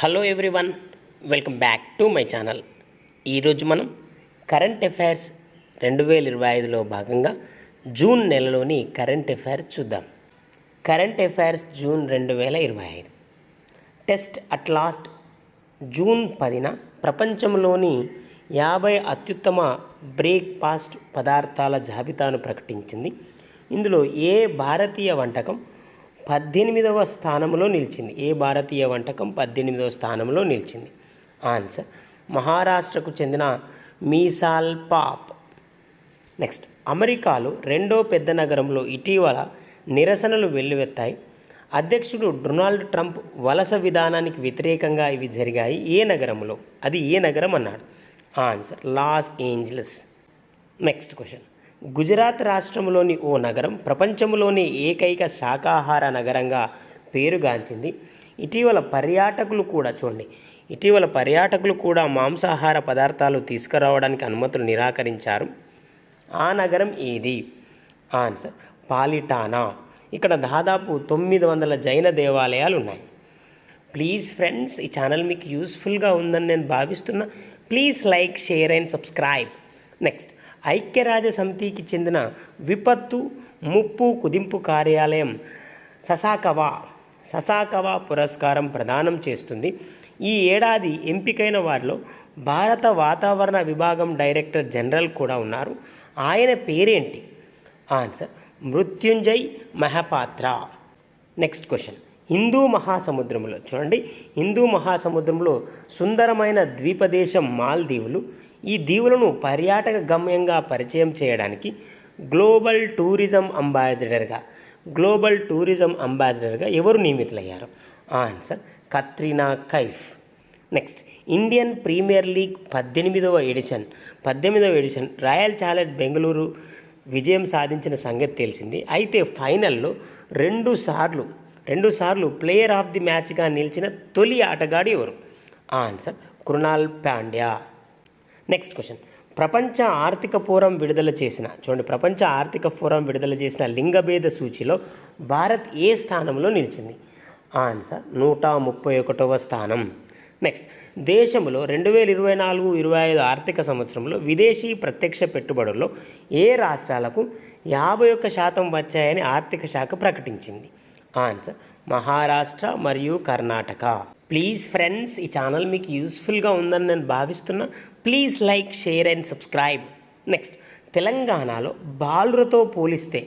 Hello everyone welcome back to my channel ఈరోజు మనం current affairs రెండు వేల ఇరవై ఐదులో భాగంగా జూన్ నెలలోని కరెంట్ అఫైర్స్ చూద్దాం. కరెంట్ అఫైర్స్ జూన్ రెండు వేల ఇరవై ఐదు. టెస్ట్ అట్ లాస్ట్ జూన్ పదిన ప్రపంచంలోని యాభై అత్యుత్తమ బ్రేక్ఫాస్ట్ పదార్థాల జాబితాను ప్రకటించింది. ఇందులో ఏ భారతీయ వంటకం పద్దెనిమిదవ స్థానంలో నిలిచింది. ఏ భారతీయ వంటకం పద్దెనిమిదవ స్థానంలో నిలిచింది? ఆన్సర్ మహారాష్ట్రకు చెందిన మీసాల్ పాప్. నెక్స్ట్ అమెరికాలో రెండో పెద్ద నగరంలో ఇటీవల నిరసనలు వెల్లువెత్తాయి. అధ్యక్షుడు డొనాల్డ్ ట్రంప్ వలస విధానానికి వ్యతిరేకంగా ఇవి జరిగాయి. ఏ నగరంలో? అది ఏ నగరం అన్నాడు? Answer Los Angeles. Next question. Gujarat రాష్ట్రంలోని ఓ నగరం ప్రపంచంలోని ఏకైక శాకాహార నగరంగా పేరుగాంచింది. ఇటీవల పర్యాటకులు కూడా చూడండి. ఇటీవల పర్యాటకులు కూడా మాంసాహార పదార్థాలు తీసుకురావడానికి అనుమతులు నిరాకరించారు. ఆ నగరం ఏది? ఆన్సర్ పాలిటానా. ఇక్కడ దాదాపు తొమ్మిది వందల జైన దేవాలయాలు ఉన్నాయి ప్లీజ్ ఫ్రెండ్స్ ఈ ఛానల్ మీకు యూస్ఫుల్గా ఉందని నేను భావిస్తున్నా. Please like share and subscribe. Next. ఐక్యరాజ్య సమితికి చెందిన విపత్తు ముప్పు కుదింపు కార్యాలయం ససాకవా ససాకవా పురస్కారం ప్రదానం చేస్తుంది. ఈ ఏడాది ఎంపికైన వారిలో భారత వాతావరణ విభాగం డైరెక్టర్ జనరల్ కూడా ఉన్నారు. ఆయన పేరేంటి? Answer Mrutyunjay Mohapatra. Next question. Hindu మహాసముద్రంలో చూడండి హిందూ మహాసముద్రంలో సుందరమైన ద్వీపదేశం మాల్దీవులు ఈ దీవులను పర్యాటక గమ్యంగా పరిచయం చేయడానికి గ్లోబల్ టూరిజం అంబాసిడర్గా గ్లోబల్ టూరిజం అంబాసిడర్గా ఎవరు నియమితులయ్యారు? Answer Katrina Kaif. Next Indian Premier League పద్దెనిమిదవ ఎడిషన్. పద్దెనిమిదవ ఎడిషన్ రాయల్ ఛాలెంజ్ బెంగళూరు విజయం సాధించిన సంగతి తెలిసింది. అయితే ఫైనల్లో రెండు సార్లు రెండు సార్లు ప్లేయర్ ఆఫ్ ది మ్యాచ్గా నిలిచిన తొలి ఆటగాడు ఎవరు? Answer Krunal Pandya. Next question ప్రపంచ ఆర్థిక ఫోరం విడుదల చేసిన చూడండి ప్రపంచ ఆర్థిక ఫోరం విడుదల చేసిన లింగభేద సూచిలో భారత్ ఏ స్థానంలో నిలిచింది? ఆన్సర్ నూట ముప్పై ఒకటవ స్థానం. నెక్స్ట్ దేశంలో రెండు వేల ఇరవై నాలుగు ఇరవై ఐదు ఆర్థిక సంవత్సరంలో విదేశీ ప్రత్యక్ష పెట్టుబడుల్లో ఏ రాష్ట్రాలకు యాభై ఒక్క శాతం వచ్చాయని ఆర్థిక శాఖ ప్రకటించింది? ఆన్సర్ మహారాష్ట్ర మరియు కర్ణాటక. ప్లీజ్ ఫ్రెండ్స్ ఈ ఛానల్ మీకు యూస్ఫుల్గా ఉందని నేను భావిస్తున్నా. Please like share and subscribe next తెలంగాణలో బాలురతో పోలిస్తే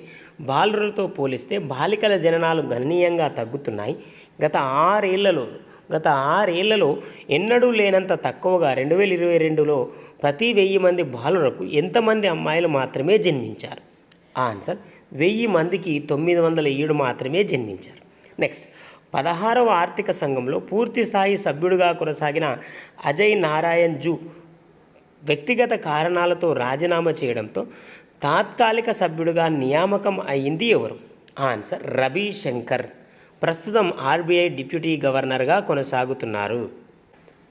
బాలురతో పోలిస్తే బాలికల జననాలు గణనీయంగా తగ్గుతున్నాయి. గత ఆరేళ్ళలో గత ఆరేళ్ళలో ఎన్నడూ లేనంత తక్కువగా రెండు వేల ఇరవై రెండులో ప్రతి వెయ్యి మంది బాలులకు ఎంతమంది అమ్మాయిలు మాత్రమే జన్మించారు? ఆన్సర్ వెయ్యి మందికి తొమ్మిది వందల ఏడు మాత్రమే జన్మించారు. నెక్స్ట్ పదహారవ ఆర్థిక సంఘంలో పూర్తి స్థాయి సభ్యుడిగా కొనసాగిన అజయ్ నారాయణ్ జూ వ్యక్తిగత కారణాలతో రాజీనామా చేయడంతో తాత్కాలిక సభ్యుడిగా నియామకం అయింది ఎవరు? ఆన్సర్ రవి శంకర్. ప్రస్తుతం ఆర్బీఐ డిప్యూటీ గవర్నర్గా కొనసాగుతున్నారు.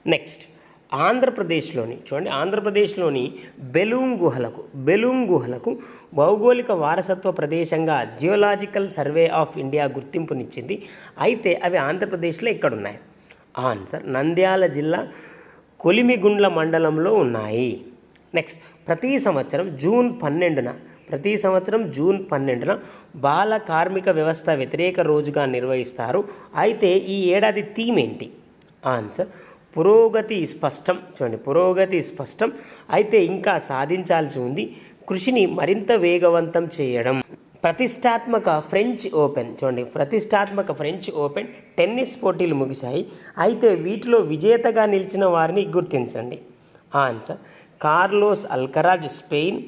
నెక్స్ట్. ఆంధ్రప్రదేశ్లోని చూడండి ఆంధ్రప్రదేశ్లోని బెలూం గుహలకు బెలూం గుహలకు భౌగోళిక వారసత్వ ప్రదేశంగా జియోలాజికల్ సర్వే ఆఫ్ ఇండియా గుర్తింపునిచ్చింది. అయితే అవి ఆంధ్రప్రదేశ్లో ఎక్కడున్నాయి? ఆన్సర్ నంద్యాల జిల్లా కొలిమిగుండ్ల మండలంలో ఉన్నాయి. నెక్స్ట్ ప్రతి సంవత్సరం జూన్ పన్నెండున ప్రతి సంవత్సరం జూన్ పన్నెండున బాల కార్మిక వ్యవస్థ వ్యతిరేక రోజుగా నిర్వహిస్తారు. అయితే ఈ ఏడాది థీమ్ ఏంటి? ఆన్సర్ పురోగతి స్పష్టం. చూడండి పురోగతి స్పష్టం. అయితే ఇంకా సాధించాల్సి ఉంది. కృషిని మరింత వేగవంతం చేయడం. ప్రతిష్టాత్మక ఫ్రెంచ్ ఓపెన్. చూడండి ప్రతిష్టాత్మక ఫ్రెంచ్ ఓపెన్ టెన్నిస్ పోటీలు ముగిశాయి. అయితే వీటిలో విజేతగా నిలిచిన వారిని గుర్తించండి. Answer Carlos Alcaraz Spain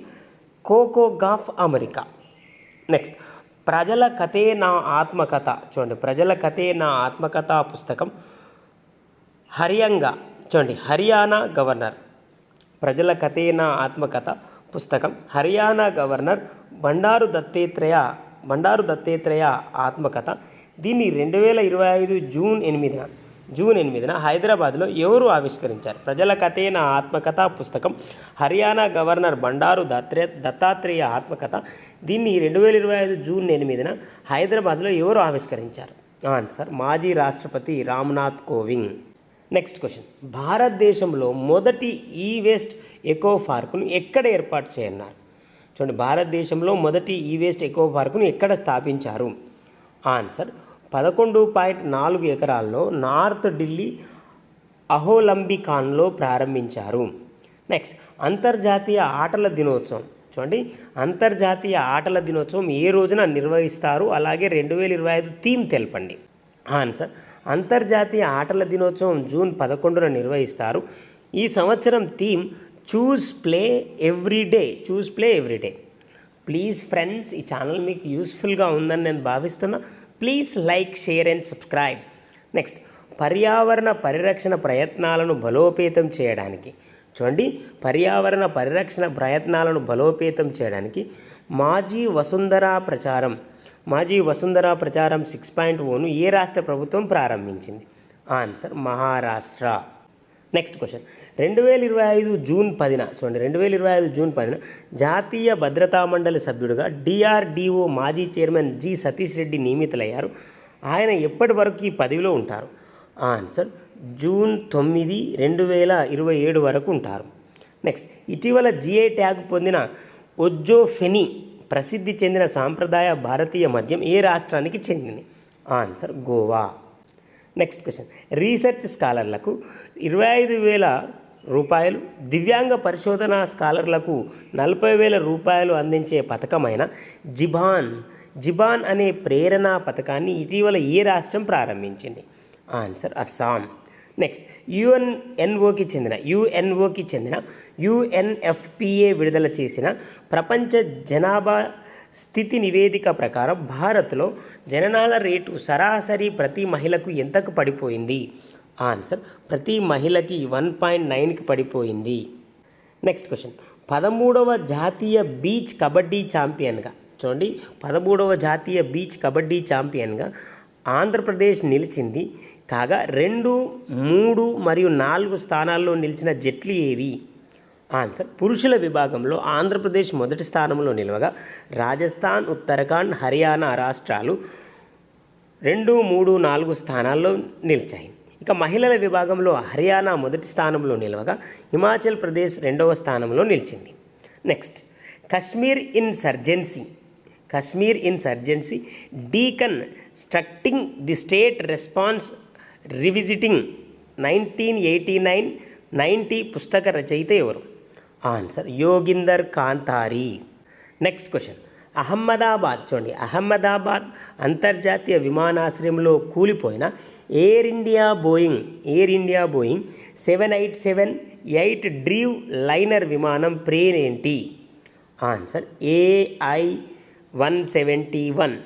Coco Gauff America. Next ప్రజల కథే నా ఆత్మకథ. చూడండి ప్రజల కథే నా ఆత్మకథ పుస్తకం. హరియంగా చూడండి హర్యానా గవర్నర్. ప్రజల కథేనా ఆత్మకథ పుస్తకం. హర్యానా గవర్నర్ బండారు దత్తేత్రేయ బండారు దత్తేత్రేయ ఆత్మకథ. దీన్ని రెండు వేల ఇరవై ఐదు జూన్ ఎనిమిదిన జూన్ ఎనిమిదిన హైదరాబాద్లో ఎవరు ఆవిష్కరించారు? ప్రజల కథేన ఆత్మకథ పుస్తకం. హర్యానా గవర్నర్ బండారు దత్రే దత్తాత్రేయ ఆత్మకథ. దీన్ని రెండు వేల ఇరవై ఐదు జూన్ ఎనిమిదిన హైదరాబాద్లో ఎవరు ఆవిష్కరించారు? ఆన్సర్ మాజీ రాష్ట్రపతి రామ్నాథ్ కోవింద్. నెక్స్ట్ క్వశ్చన్ భారతదేశంలో మొదటి ఈ వేస్ట్ ఎకో పార్కును ఎక్కడ ఏర్పాటు చేయన్నారు చూడండి భారతదేశంలో మొదటి ఈ వేస్ట్ ఎకో పార్కును ఎక్కడ స్థాపించారు? ఆన్సర్ పదకొండు పాయింట్ నాలుగు ఎకరాల్లో నార్త్ ఢిల్లీ అహోలంబికాన్లో ప్రారంభించారు. నెక్స్ట్ అంతర్జాతీయ ఆటల దినోత్సవం. చూడండి అంతర్జాతీయ ఆటల దినోత్సవం ఏ రోజున నిర్వహిస్తారు? అలాగే రెండు వేల ఇరవై ఐదు థీమ్ తెలపండి. ఆన్సర్ అంతర్జాతీయ ఆటల దినోత్సవం జూన్ పదకొండున నిర్వహిస్తారు. ఈ సంవత్సరం theme choose play every day choose play every day. Please friends ఈ ఛానల్ మీకు యూస్ఫుల్గా ఉందని నేను భావిస్తున్నా. Please like share and subscribe. Next పర్యావరణ పరిరక్షణ ప్రయత్నాలను బలోపేతం చేయడానికి. చూడండి పర్యావరణ పరిరక్షణ ప్రయత్నాలను బలోపేతం చేయడానికి మాజీ వసుంధరా ప్రచారం మాజీ వసుంధర ప్రచారం సిక్స్ పాయింట్ ఓను ఏ రాష్ట్ర ప్రభుత్వం ప్రారంభించింది? ఆన్సర్ మహారాష్ట్ర. నెక్స్ట్ క్వశ్చన్ రెండు వేల ఇరవై ఐదు జూన్ పదిన చూడండి రెండు వేల ఇరవై ఐదు జూన్ పదిన జాతీయ భద్రతా మండలి సభ్యుడిగా డిఆర్డిఓ మాజీ చైర్మన్ జి సతీష్ రెడ్డి నియమితులయ్యారు. ఆయన ఎప్పటి వరకు ఈ పదవిలో ఉంటారు? ఆన్సర్ జూన్ తొమ్మిది రెండు వేల ఇరవై ఏడు వరకు ఉంటారు. నెక్స్ట్ ఇటీవల జిఐ ట్యాగ్ పొందిన ఒజ్జోఫెని ప్రసిద్ధి చెందిన సాంప్రదాయ భారతీయ మద్యం ఏ రాష్ట్రానికి చెందింది? Answer Goa. Next question research స్కాలర్లకు ఇరవై ఐదు వేల రూపాయలు దివ్యాంగ పరిశోధన స్కాలర్లకు నలభై వేల రూపాయలు అందించే పథకమైన జిబాన్. జిబాన్ అనే ప్రేరణ పథకాన్ని ఇటీవల ఏ రాష్ట్రం ప్రారంభించింది? ఆన్సర్ అస్సాం. నెక్స్ట్ యుఎన్ఎన్ఓకి చెందిన యుఎన్ఓకి చెందిన యుఎన్ఎఫ్పిఏ విడుదల చేసిన ప్రపంచ జనాభా స్థితి నివేదిక ప్రకారం భారత్లో జననాల రేటు సరాసరి ప్రతి మహిళకు ఎంతకు పడిపోయింది? ఆన్సర్ ప్రతి మహిళకి వన్ పాయింట్ నైన్కి పడిపోయింది. నెక్స్ట్ క్వశ్చన్ పదమూడవ జాతీయ బీచ్ కబడ్డీ ఛాంపియన్గా చూడండి పదమూడవ జాతీయ బీచ్ కబడ్డీ ఛాంపియన్గా ఆంధ్రప్రదేశ్ నిలిచింది కాగా రెండు మూడు మరియు నాలుగు స్థానాల్లో నిలిచిన జట్లు ఏవి? ఆన్సర్ పురుషుల విభాగంలో ఆంధ్రప్రదేశ్ మొదటి స్థానంలో నిలవగా రాజస్థాన్ ఉత్తరాఖండ్ హర్యానా రాష్ట్రాలు రెండు మూడు నాలుగు స్థానాల్లో నిలిచాయి. ఇక మహిళల విభాగంలో హర్యానా మొదటి స్థానంలో నిలవగా హిమాచల్ ప్రదేశ్ రెండవ స్థానంలో నిలిచింది. Next Kashmir insurgency. Kashmir insurgency deconstructing the state response revisiting nineteen eighty nine ninety పుస్తక రచయిత ఎవరు? Answer Yoginder Kandhari. Next question Ahmedabad చూడండి. అహ్మదాబాద్ అంతర్జాతీయ విమానాశ్రయంలో కూలిపోయిన Air India Boeing Air India Boeing seven eight seven eight dreamliner విమానం plane answer AI one seventy one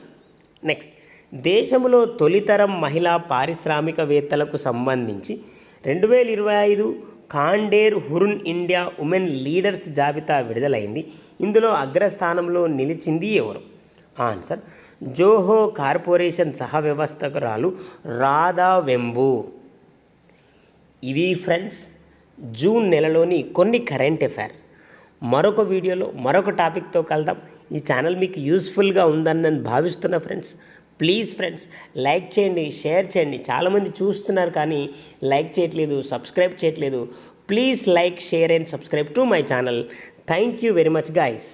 next దేశంలో తొలితరం మహిళా పారిశ్రామికవేత్తలకు సంబంధించి రెండు వేల ఇరవై ఐదు కాండేర్ హురున్ ఇండియా ఉమెన్ లీడర్స్ జాబితా విడుదలైంది. ఇందులో అగ్రస్థానంలో నిలిచింది ఎవరు? ఆన్సర్ జోహో కార్పొరేషన్ సహ వ్యవస్థకురాలు రాధా వెంబు. ఇవి ఫ్రెండ్స్ జూన్ నెలలోని కొన్ని కరెంట్ అఫైర్స్. మరొక వీడియోలో మరొక టాపిక్తో కలుద్దాం. ఈ ఛానల్ మీకు యూస్ఫుల్గా ఉందని నేను భావిస్తున్నా ఫ్రెండ్స్ ప్లీజ్ ఫ్రెండ్స్ లైక్ చేయండి షేర్ చేయండి. చాలామంది చూస్తున్నారు కానీ లైక్ చేయట్లేదు సబ్స్క్రైబ్ చేయట్లేదు. Please like share and subscribe to my channel thank you very much guys